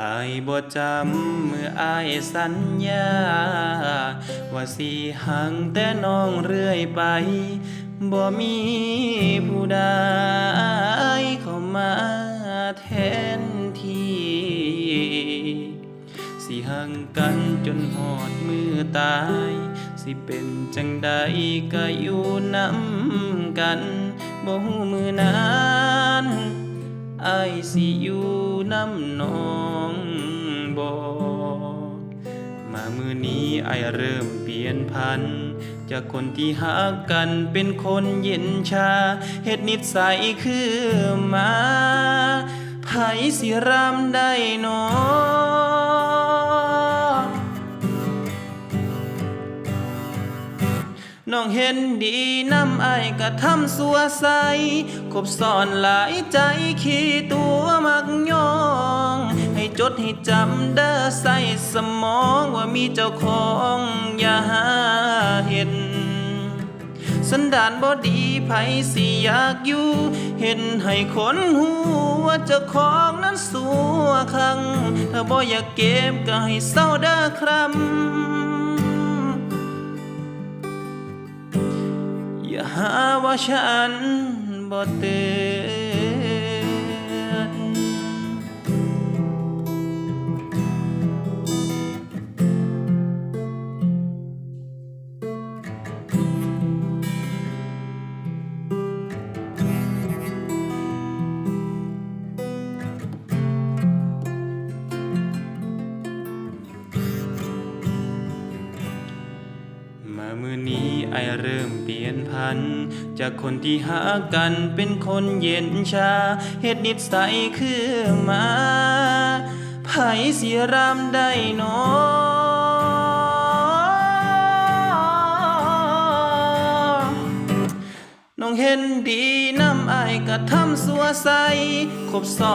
อายบ่จำเมื่ออายสัญญา ว่าสิหังแต่น้องเรื่อยไป บ่มีผู้ใดเข้ามาแทนที่สิหังกันจนหอดมือตาย สิเป็นจังใดก็อยู่นำกันบ่ฮู้มือนั้น อายสิอยู่น้ำน้องบ่มามือนี้อายเริ่มเปลี่ยนพัน จากคนที่หักกันเป็นคนเย็นชาเฮ็ดนิสัยคือมาไผสิรำได้หนอ น้องเห็นดีน้ำไอายกะทำสัวใสคบซ่อนหลายใจขี้ตัวมักยอง ให้จดให้จำเด้อใส่สมองว่ามีเจ้าของอย่าหาเห็น สันดานบอดีไผสิอยากอยู่ เห็นให้คนหูว่าเจ้าของนั้นสัวคัง ถ้าบ่อยากเก็บก็ให้เศร้าเด้อครับ อย่าหาว่าฉันบ่เตือน มามือนี้ไอเริ่มเปลี่ยนพัน จากคนที่หากันเป็นคนเย็นชาเฮ็ดนิสัยคือมาไผเสียรำได้นอน้องเห็นดีน้ำไอายกะทำสัวใสคบซ้อ